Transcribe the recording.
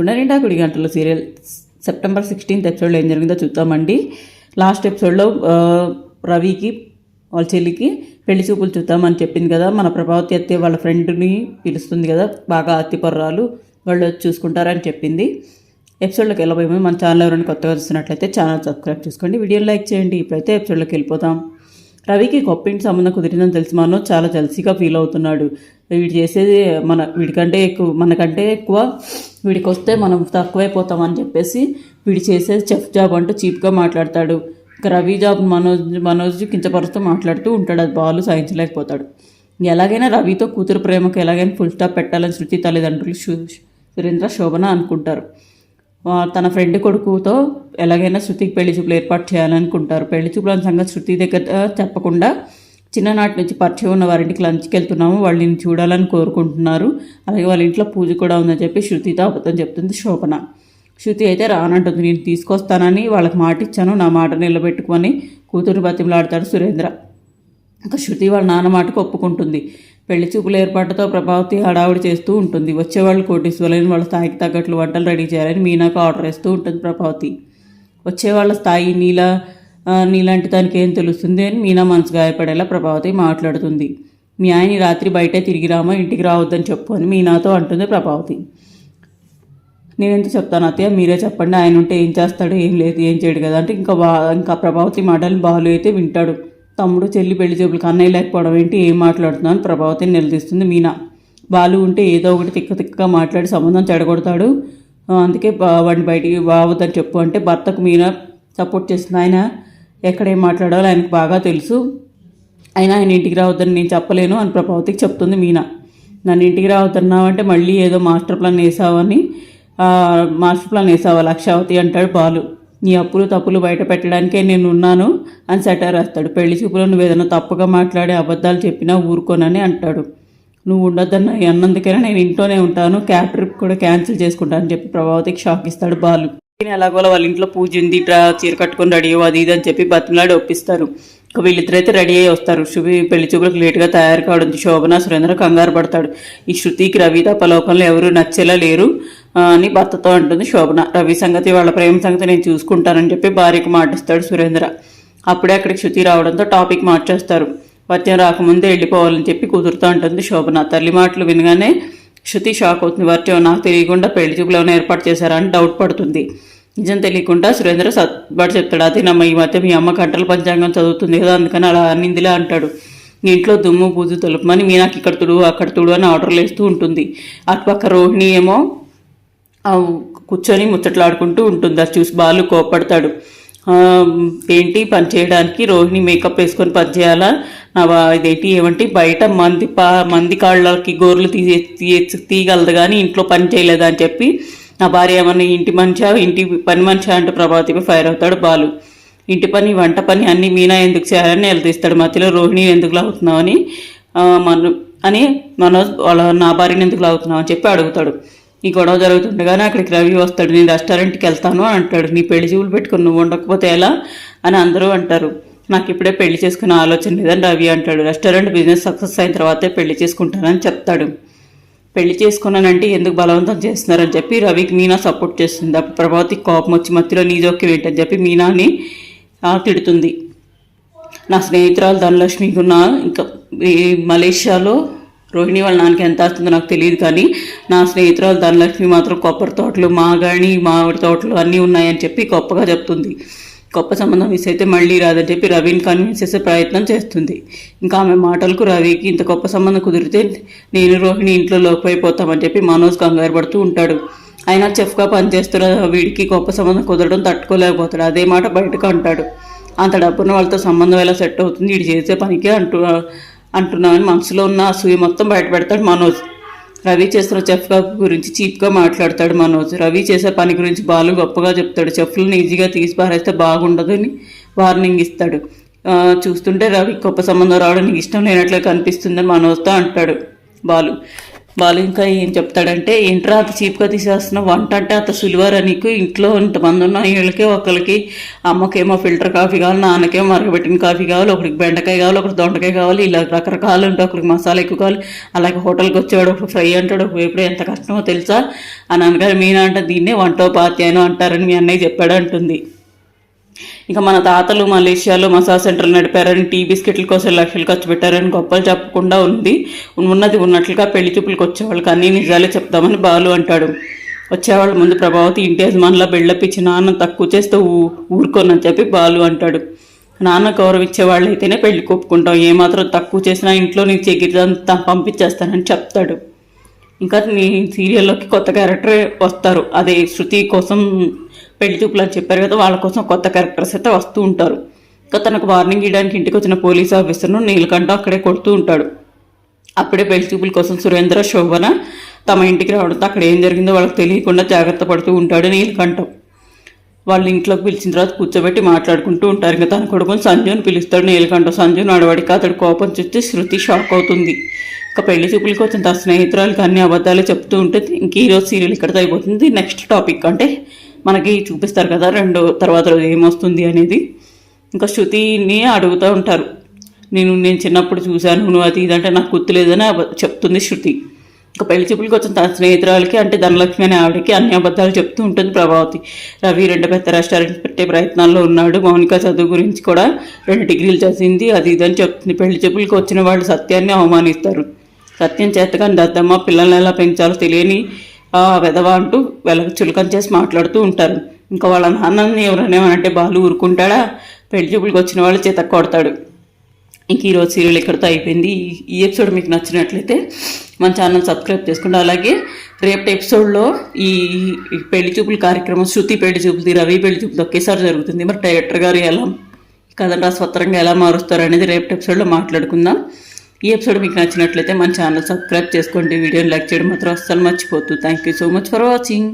గుండె నిండా గుడి గంటలు సీరియల్ సెప్టెంబర్ సిక్స్టీన్త్ ఎపిసోడ్లో ఏం జరిగిందో చూద్దామండి. లాస్ట్ ఎపిసోడ్లో రవికి వాళ్ళ చెల్లికి పెళ్ళి చూపులు చూద్దామని చెప్పింది కదా. మన ప్రభావతి అత్తే వాళ్ళ ఫ్రెండ్ని పిలుస్తుంది కదా. బాగా అత్తిపర్రాలు. వాళ్ళు వచ్చి చూసుకుంటారని చెప్పింది. ఎపిసోడ్లోకి వెళ్ళబోయే మన ఛానల్ ఎవరైనా కొత్తగా చూస్తున్నట్లయితే ఛానల్ సబ్స్క్రైబ్ చేసుకోండి. వీడియో లైక్ చేయండి. ఇప్పుడైతే ఎపిసోడ్లోకి వెళ్ళిపోతాం. రవికి గొప్పింటి సంబంధం కుదిరిందని తెలిసి మనం చాలా జల్సీగా ఫీల్ అవుతున్నాడు. వీడు చేసేది మన వీడికంటే ఎక్కువ మనకంటే ఎక్కువ వీడికి వస్తే మనం తక్కువైపోతామని చెప్పేసి వీడు చేసే చెఫ్ జాబ్ అంటూ చీప్గా మాట్లాడతాడు. ఇంకా రవి జాబ్ మనోజ్ మనోజ్ కించపరుస్తూ మాట్లాడుతూ ఉంటాడు. అది బాలు సాధించలేకపోతాడు ఎలాగైనా రవితో కూతురు ప్రేమకు ఎలాగైనా ఫుల్ స్టాప్ పెట్టాలని శృతి తల్లిదండ్రులు సు- సురేంద్ర శోభన అనుకుంటారు. తన ఫ్రెండ్ కొడుకుతో ఎలాగైనా శృతికి పెళ్ళి చూపులు ఏర్పాటు చేయాలనుకుంటారు. పెళ్ళి చూపుల సంగతి శృతి దగ్గర చెప్పకుండా చిన్ననాటి నుంచి పరిచయం ఉన్న వారింటికి లంచ్కి వెళ్తున్నాము. వాళ్ళు నేను చూడాలని కోరుకుంటున్నారు. అలాగే వాళ్ళ ఇంట్లో పూజ కూడా ఉందని చెప్పి శృతితో అబద్ధం చెప్తుంది శోభన. శృతి అయితే రానంటుంది నేను తీసుకొస్తానని వాళ్ళకి మాట ఇచ్చాను నా మాట నిలబెట్టుకొని కూతురు బతిమలాడతాడు సురేంద్ర. ఇంకా శృతి వాళ్ళ నాన్న మాటకు ఒప్పుకుంటుంది. పెళ్ళి చూపుల ఏర్పాటుతో ప్రభావతి హడావుడి చేస్తూ ఉంటుంది. వచ్చేవాళ్ళు కోటీశ్వరులని వాళ్ళ స్థాయికి తగ్గట్లు వంటలు రెడీ చేయాలని మీనాకు ఆర్డర్ ఇస్తూ ఉంటుంది ప్రభావతి. వచ్చేవాళ్ళ స్థాయి నీలా నీలాంటి దానికి ఏం తెలుస్తుంది అని మీనా మనసు గాయపడేలా ప్రభావతి మాట్లాడుతుంది. మీ ఆయన రాత్రి బయటే తిరిగి రామా ఇంటికి రావద్దని చెప్పు అని మీనాతో అంటుంది ప్రభావతి. నేనెంత చెప్తాను అత్తయ్య? మీరే చెప్పండి. ఆయన ఉంటే ఏం చేస్తాడు? ఏం లేదు ఏం చేయడు కదా అంటే ఇంకా బా ఇంకా ప్రభావతి మాటలు బాలు అయితే వింటాడు. తమ్ముడు చెల్లి పెళ్ళి చూపులకు అన్నయ్య లేకపోవడం ఏంటి? ఏం మాట్లాడుతున్నాను అని ప్రభావతిని నిలదీస్తుంది మీనా. బాలు ఉంటే ఏదో ఒకటి తిక్క తిక్కగా మాట్లాడి సంబంధం చెడగొడతాడు. అందుకే వాడిని బయటికి బావద్దని చెప్పు అంటే భర్తకు మీనా సపోర్ట్ చేస్తుంది ఆయన. ఎక్కడ ఏం మాట్లాడాలో ఆయనకు బాగా తెలుసు. అయినా ఆయన ఇంటికి రావద్దని నేను చెప్పలేను అని ప్రభావతికి చెప్తుంది మీనా. నన్ను ఇంటికి రావద్దన్నావు అంటే మళ్ళీ ఏదో మాస్టర్ ప్లాన్ వేసావని మాస్టర్ ప్లాన్ వేసావా లక్షావతి అంటాడు బాలు. నీ అప్పులు తప్పులు బయట పెట్టడానికే నేను ఉన్నాను అని సెటర్ వేస్తాడు. పెళ్ళి చూపులో నువ్వు ఏదైనా తప్పుగా మాట్లాడే అబద్ధాలు చెప్పినా ఊరుకోనని అంటాడు. నువ్వు ఉండొద్దన్న అన్నందుకైనా నేను ఇంట్లోనే ఉంటాను క్యాబ్ ట్రిప్ కూడా క్యాన్సిల్ చేసుకుంటాను చెప్పి ప్రభావతికి షాక్ ఇస్తాడు బాలు. ఎలాగోలా వాళ్ళ ఇంట్లో పూజ ఉంది ఇట్లా చీర కట్టుకొని రెడీ అవ్వు అది ఇది అని చెప్పి బతిమలాడి ఒప్పిస్తారు. ఇక వీళ్ళిద్దరైతే రెడీ అయ్యి వస్తారు. శుభి పెళ్ళి చూపులకు లేటుగా తయారు కావడం శోభన సురేంద్ర కంగారు పడతాడు. ఈ శృతికి రవి తప్ప లోకంలో ఎవరు నచ్చేలా లేరు అని భర్తతో అంటుంది శోభన. రవి సంగతి వాళ్ళ ప్రేమ సంగతి నేను చూసుకుంటానని చెప్పి భార్యకు మాటిస్తాడు సురేంద్ర. అప్పుడే అక్కడికి శృతి రావడంతో టాపిక్ మార్చేస్తారు. పత్యం రాకముందే వెళ్ళిపోవాలని చెప్పి కుదురుతూ ఉంటుంది శోభన. తల్లి మాటలు వినగానే శృతి షాక్ అవుతుంది. వర్చో నాకు తెలియకుండా పెళ్ళి చూపులోనే ఏర్పాటు చేశారని డౌట్ పడుతుంది. నిజం తెలియకుండా సురేంద్ర సత్బాటు చెప్తాడు అది నమ్మ ఈ మధ్య మీ అమ్మ గంటల పంచాంగం చదువుతుంది కదా అందుకని అలా అన్నిందిలా అంటాడు. ఇంట్లో దుమ్ము పూజ తొలపమని మీ నాకు ఇక్కడ తుడు అక్కడ తుడు అని ఆర్డర్లు వేస్తూ ఉంటుంది. అటుపక్క రోహిణి ఏమో ఆ కూర్చొని ముచ్చట్లాడుకుంటూ ఉంటుంది. అది చూసి బాలు కోపడతాడు ఏంటి పని చేయడానికి రోహిణి మేకప్ వేసుకొని పని చేయాలా? నా ఇదేంటి ఏమంటే బయట మంది పా మంది కాళ్ళకి గోర్లు తీసే తీయగలదు కానీ ఇంట్లో పని చేయలేదు అని చెప్పి నా భార్య ఏమన్నా ఇంటి మనిషా ఇంటి పని మనిషా అంటే ప్రభావతిపై ఫైర్ అవుతాడు బాలు. ఇంటి పని వంట పని అన్ని మీనా ఎందుకు చేయాలని నిలదీస్తాడు? మధ్యలో రోహిణి ఎందుకు లాగుతున్నావు అని మన అని మనోజ్ వాళ్ళ నా భార్యని ఎందుకు లాగుతున్నావు? అని చెప్పి అడుగుతాడు. ఈ గొడవ జరుగుతుండగానే అక్కడికి రవి వస్తాడు నేను రెస్టారెంట్కి వెళ్తాను అని అంటాడు. నీ పెళ్ళి చూపులు పెట్టుకుని నువ్వు ఉండకపోతే ఎలా? అని అందరూ అంటారు. నాకు ఇప్పుడే పెళ్ళి చేసుకునే ఆలోచన లేదని రవి అంటాడు. రెస్టారెంట్ బిజినెస్ సక్సెస్ అయిన తర్వాతే పెళ్ళి చేసుకుంటానని చెప్తాడు. పెళ్ళి చేసుకున్నానంటే ఎందుకు బలవంతం చేస్తున్నారని చెప్పి రవికి మీనా సపోర్ట్ చేస్తుంది. అప్పుడు ప్రభావతికి కోపం వచ్చి మధ్యలో నీ జోక్యం ఏంటని చెప్పి మీనాని ఆ, తిడుతుంది. నా స్నేహితురాలు ధనలక్ష్మికి ఉన్న ఇంకా ఈ మలేషియాలో రోహిణి వాళ్ళ నాన్నకి ఎంత వస్తుందో నాకు తెలియదు కానీ నా స్నేహితురాలు ధనలక్ష్మి మాత్రం కొబ్బరి తోటలు మాగాణి మామిడి తోటలు అన్నీ ఉన్నాయని చెప్పి గొప్పగా చెప్తుంది. గొప్ప సంబంధం మిస్ అయితే మళ్ళీ రాదని చెప్పి రవిని కన్విన్స్ చేసే ప్రయత్నం చేస్తుంది. ఇంకా ఆమె మాటలకు రవికి ఇంత గొప్ప సంబంధం కుదిరితే నేను రోహిణి ఇంట్లో లోపైపోతామని చెప్పి మనోజ్ కంగారు పడుతూ ఉంటాడు. అయినా చెఫ్గా పనిచేస్తున్న వీడికి గొప్ప సంబంధం కుదరడం తట్టుకోలేకపోతాడు. అదే మాట బయటకు అంటాడు. అంత డబ్బున్న వాళ్ళతో సంబంధం ఎలా సెట్ అవుతుంది? వీడు చేసే పనికి అంటూ అంటున్నామని మనసులో ఉన్న అసూయ మొత్తం బయటపెడతాడు మనోజ్. రవి చేసిన చెఫ్ గురించి చీప్గా మాట్లాడతాడు మనోజ్. రవి చేసే పని గురించి బాలు గొప్పగా చెప్తాడు. చెఫ్లను ఈజీగా తీసి పారేస్తే బాగుండదని వార్నింగ్ ఇస్తాడు. చూస్తుంటే రవి గొప్ప సంబంధం రావడం నీకు ఇష్టం లేనట్లే కనిపిస్తుందని మనోజ్తో అంటాడు బాలు. వాళ్ళు ఇంకా ఏం చెప్తాడంటే ఏంట్రా అంత చీప్గా తీసేస్తున్నావు? వంట అంటే అంత సులువరా నీకు? ఇంట్లో ఇంతమంది ఉన్న వీళ్ళకి ఒకరికి అమ్మకేమో ఫిల్టర్ కాఫీ కావాలి నాన్నకేమో మరగబెట్టిన కాఫీ కావాలి ఒకరికి బెండకాయ కావాలి ఒకరికి దొండకాయ కావాలి ఇలా రకరకాలు ఉంటాయి ఒకరికి మసాలా ఎక్కువ కావాలి. అలాగే హోటల్కి వచ్చేవాడు ఒకరు ఫ్రై అంటాడు ఒక ఎప్పుడు ఎంత కష్టమో తెలుసా? అని అనగానే మీనా అంటే దీన్నే వంటోపాధ్యాయనం అంటారని మీ అన్నయ్య చెప్పాడు అంటుంది. ఇంకా మన తాతలు మలేషియాలో మసాజ్ సెంటర్లు నడిపారని టీ బిస్కెట్ల కోసం లక్షలు ఖర్చు పెట్టారని గొప్పలు చెప్పకుండా ఉంది. ఉన్నది ఉన్నట్లుగా పెళ్ళి చూపులకు వచ్చేవాళ్ళకి అన్ని నిజాలే చెప్తామని బాలు అంటాడు. వచ్చేవాళ్ళ ముందు ప్రభావతి ఇంటి యజమానిలా బిళ్ళపిచ్చి నాన్న తక్కువ చేస్తే ఊ- ఊరుకోనని చెప్పి బాలు అంటాడు. నాన్న గౌరవించే వాళ్ళు అయితేనే పెళ్ళి కొప్పుకుంటాం ఏమాత్రం తక్కువ చేసినా ఇంట్లో నీకు చెగిరిదంతా పంపించేస్తానని చెప్తాడు. ఇంకా నీ సీరియల్లోకి కొత్త క్యారెక్టర్ వస్తారు. అదే శృతి కోసం పెళ్ళి చూపులు అని చెప్పారు కదా వాళ్ళ కోసం కొత్త క్యారెక్టర్స్ అయితే వస్తూ ఉంటారు. ఇంకా తనకు వార్నింగ్ ఇవ్వడానికి ఇంటికి వచ్చిన పోలీస్ ఆఫీసర్ను నీలకంఠ అక్కడే కొడుతూ ఉంటాడు. అప్పుడే పెళ్ళి చూపుల కోసం సురేంద్ర శోభన తమ ఇంటికి రావడంతో అక్కడ ఏం జరిగిందో వాళ్ళకి తెలియకుండా జాగ్రత్త పడుతూ ఉంటాడు నీలకంఠం. వాళ్ళ ఇంట్లోకి పిలిచిన తర్వాత కూర్చోబెట్టి మాట్లాడుకుంటూ ఉంటారు. ఇంకా తన కొడుకుని సంజుని పిలుస్తాడు. నీలకంఠం సంజు నడవడికి అతడు కోపం చూస్తే శృతి షాక్ అవుతుంది. ఇంకా పెళ్ళి చూపులకి వచ్చిన తన స్నేహితురాలకి అన్ని అబద్ధాలు చెప్తూ ఉంటే ఇంక ఈరోజు సీరియల్ ఇక్కడితో అయిపోతుంది. నెక్స్ట్ టాపిక్ అంటే మనకి చూపిస్తారు కదా రెండో తర్వాత రోజు ఏమొస్తుంది అనేది. ఇంకా శృతిని అడుగుతూ ఉంటారు. నేను నేను చిన్నప్పుడు చూశాను నువ్వు అది ఇదంటే నాకు గుర్తులేదని చెప్తుంది శృతి. ఇంకా పెళ్ళి చూపులకి వచ్చిన తన స్నేహితురాలకి అంటే ధనలక్ష్మి అనే ఆవిడకి అన్ని అబద్ధాలు చెప్తూ ఉంటుంది ప్రభావతి. రవి రెండు పెద్ద రెస్టారెంట్ పెట్టే ప్రయత్నాల్లో ఉన్నాడు. మౌనిక చదువు గురించి కూడా రెండు డిగ్రీలు చదివింది. అది ఇదని చెప్తుంది. పెళ్ళి చెప్పులకి వచ్చిన వాళ్ళు సత్యాన్ని అవమానిస్తారు. సత్యం చేతగాని దద్దమ్మ పిల్లల్ని ఎలా పెంచాలో తెలియని ఆ వెధవ అంటూ వెళ్ళ చులకం చేసి మాట్లాడుతూ ఉంటారు. ఇంకా వాళ్ళ నాన్నని ఎవరనేమనంటే బాలు ఊరుకుంటాడా? పెళ్ళి చూపులకి వచ్చిన వాళ్ళు చేత కొడతాడు. ఇంక ఈరోజు సీరియల్ ఇక్కడితో అయిపోయింది. ఈ- ఈ ఎపిసోడ్ మీకు నచ్చినట్లయితే మన ఛానల్ సబ్స్క్రైబ్ చేసుకోండి. అలాగే రేపటి ఎపిసోడ్లో ఈ పెళ్ళి చూపుల కార్యక్రమం శృతి పెళ్ళి చూపులది రవి పెళ్ళి చూపులు ఒకేసారి జరుగుతుంది. మరి డైరెక్టర్ గారు ఎలా కథను స్వతంత్రంగా ఎలా మారుస్తారు అనేది రేపటి ఎపిసోడ్లో మాట్లాడుకుందాం. ఈ ఎపిసోడ్ మీకు నచ్చినట్లయితే మన ఛానల్ సబ్స్క్రైబ్ చేసుకోండి. వీడియోని లైక్ చేయడం మాత్రం అస్సలు మర్చిపోతు thank you so much for watching